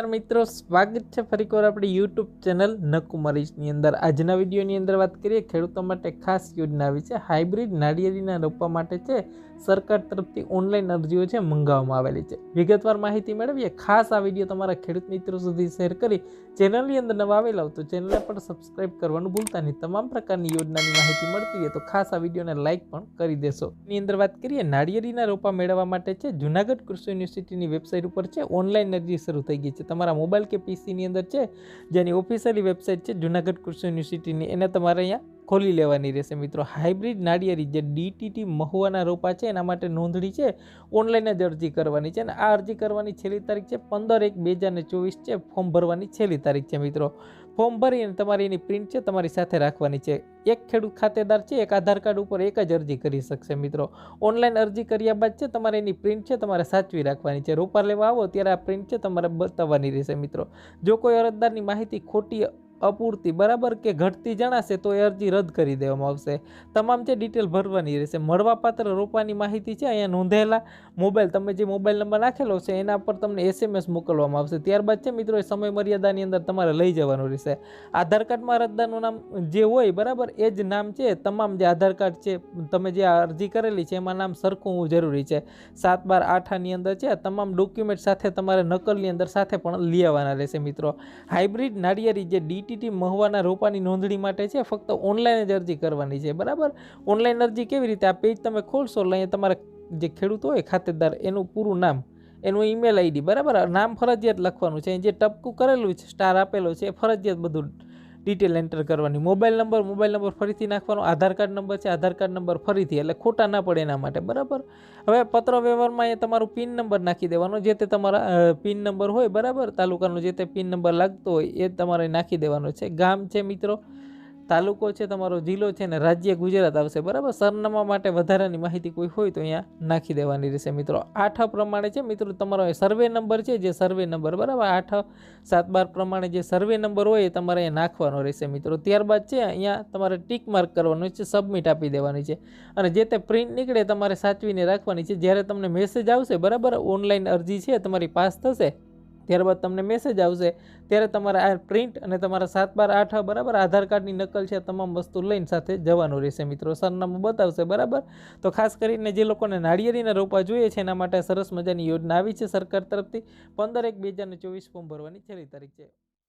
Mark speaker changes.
Speaker 1: નમસ્કાર મિત્રો, સ્વાગત છે ફરીકવાર આપણી યુટ્યુબ ચેનલ નકુમરીશની અંદર. આજના વિડીયોની અંદર વાત કરીએ ખેડૂતો માટે ખાસ યોજના છે હાઇબ્રિડ નાળિયેરીના રોપવા માટે છે સરકાર તરફથી ઓનલાઈન અરજીઓ છે મંગાવવામાં આવેલી છે. વિગતવાર માહિતી મેળવીએ. ખાસ આ વીડિયો તમારા ખેડૂત મિત્રો સુધી શેર કરી ચેનલની અંદર નવા આવેલા હોય તો ચેનલને પણ સબસ્ક્રાઇબ કરવાનું ભૂલતા નહીં. તમામ પ્રકારની યોજનાની માહિતી મળતી હોય તો ખાસ આ વિડીયોને લાઇક પણ કરી દેશો. એની અંદર વાત કરીએ, નાળિયેરીના રોપા મેળવવા માટે છે જુનાગઢ કૃષિ યુનિવર્સિટીની વેબસાઇટ ઉપર છે ઓનલાઈન અરજી શરૂ થઈ ગઈ છે. તમારા મોબાઈલ કે પીસીની અંદર છે, જેની ઓફિશિયલી વેબસાઇટ છે જુનાગઢ કૃષિ યુનિવર્સિટીની, એને તમારે અહીંયા ખોલી લેવાની રહેશે. મિત્રો હાઇબ્રિડ નાળિયેરી જે ડીટીટી મહુવાના રોપા છે, એના માટે નોંધણી છે, ઓનલાઈન જ અરજી કરવાની છે અને આ અરજી કરવાની છેલ્લી તારીખ છે, પંદર એક બે હજાર ચોવીસ છે, ફોર્મ ભરવાની છેલ્લી તારીખ છે, મિત્રો. ફોર્મ ભરીને તમારી એની પ્રિન્ટ છે, તમારી સાથે રાખવાની છે. એક ખેડૂત ખાતેદાર છે, એક આધાર કાર્ડ ઉપર એક જ અરજી કરી શકશે, મિત્રો. ઓનલાઈન અરજી કર્યા બાદ છે, તમારે એની પ્રિન્ટ છે, તમારે સાચવી રાખવાની છે. રોપા લેવા આવો, ત્યારે આ પ્રિન્ટ છે, તમારે બતાવવાની રહેશે, મિત્રો. જો કોઈ અરજદારની માહિતી ખોટી અપૂરતી, બરાબર કે ઘટતી જણાશે તો એ અરજી રદ કરી દેવામાં આવશે. તમામ જે ડિટેલ ભરવાની રહેશે. મળવાપાત્ર રોપાની માહિતી છે, અહીંયા નોંધેલા મોબાઈલ. તમે જે મોબાઈલ નંબર નાખેલો છે, એના પર તમને એસએમએસ મોકલવામાં આવશે. ત્યારબાદ છે મિત્રો, એ સમય મર્યાદાની અંદર તમારે લઈ જવાનું રહેશે. આધાર કાર્ડમાં અરજદારનું નામ જે હોય, બરાબર, એ જ નામ છે. તમામ જે આધાર કાર્ડ છે, તમે જે અરજી કરેલી છે, એમાં નામ સરખું હોવું જરૂરી છે. સાત બાર આઠાની અંદર છે તમામ ડોક્યુમેન્ટ સાથે તમારે નકલની અંદર સાથે પણ લઈ આવવાના રહેશે મિત્રો. હાઇબ્રિડ નાળિયેરી જે ડીટીટી મહુવાના રોપાની નોંધણી માટે છે, ફક્ત ઓનલાઈન જ અરજી કરવાની છે, બરાબર? ઓનલાઈન અરજી કેવી રીતે આ પેજ તમે ખોલશો, એટલે અહીંયા તમારા જે ખેડૂત હોય, ખાતેદાર, એનું પૂરું નામ, એનું ઈમેલ આઈડી બરાબર? નામ ફરજિયાત લખવાનું છે જે ટપકું કરેલું છે સ્ટાર આપેલો છે, એ ફરજિયાત બધું ડિટેલ એન્ટર કરવાની. મોબાઈલ નંબર મોબાઈલ નંબર ફરીથી નાખવાનો. આધાર કાર્ડ નંબર છે આધાર કાર્ડ નંબર ફરીથી, એટલે ખોટા ના પડે એના માટે. બરાબર? હવે પત્ર વ્યવહારમાં એ તમારું પિન નંબર નાખી દેવાનો. જે તે તમારા પિન નંબર હોય, બરાબર? તાલુકાનો જે તે પિન નંબર લાગતો હોય, એ તમારે નાખી દેવાનો છે. ગામ છે મિત્રો. તાલુકો છે, તમારો જિલ્લો છે ને રાજ્ય ગુજરાત આવશે, બરાબર? સરનામા માટે વધારાની માહિતી કોઈ હોય તો અહીંયા નાખી દેવાની રહેશે, મિત્રો. આઠ પ્રમાણે છે, મિત્રો, તમારો સર્વે નંબર છે, જે સર્વે નંબર, બરાબર? આઠ, સાત, બાર પ્રમાણે જે સર્વે નંબર હોય એ તમારે અહીંયા નાખવાનો રહેશે, મિત્રો. ત્યારબાદ છે, અહીંયા તમારે ટીક માર્ક કરવાનું છે, સબમિટ આપી દેવાની છે. અને જે તે પ્રિન્ટ નીકળે તમારે સાચવીને રાખવાની છે. જ્યારે તમને મેસેજ આવશે, બરાબર? ઓનલાઈન અરજી છે, તમારી પાસ થશે ત્યારબાદ તમને મેસેજ આવશે. ત્યારે તમારે આ પ્રિન્ટ અને તમારા સાત બાર આઠ બરાબર આધાર કાર્ડની નકલ છે તમામ વસ્તુ લઈને સાથે જવાનું રહેશે. મિત્રો, સરનામું બતાવશે, બરાબર? તો ખાસ કરીને જે લોકોને નાળિયેરીના રોપા જોઈએ છે, એના માટે સરસ મજાની યોજના આવી છે સરકાર તરફથી. પંદર એક બે હજાર ચોવીસ ફોર્મ ભરવાની છેલ્લી તારીખ છે.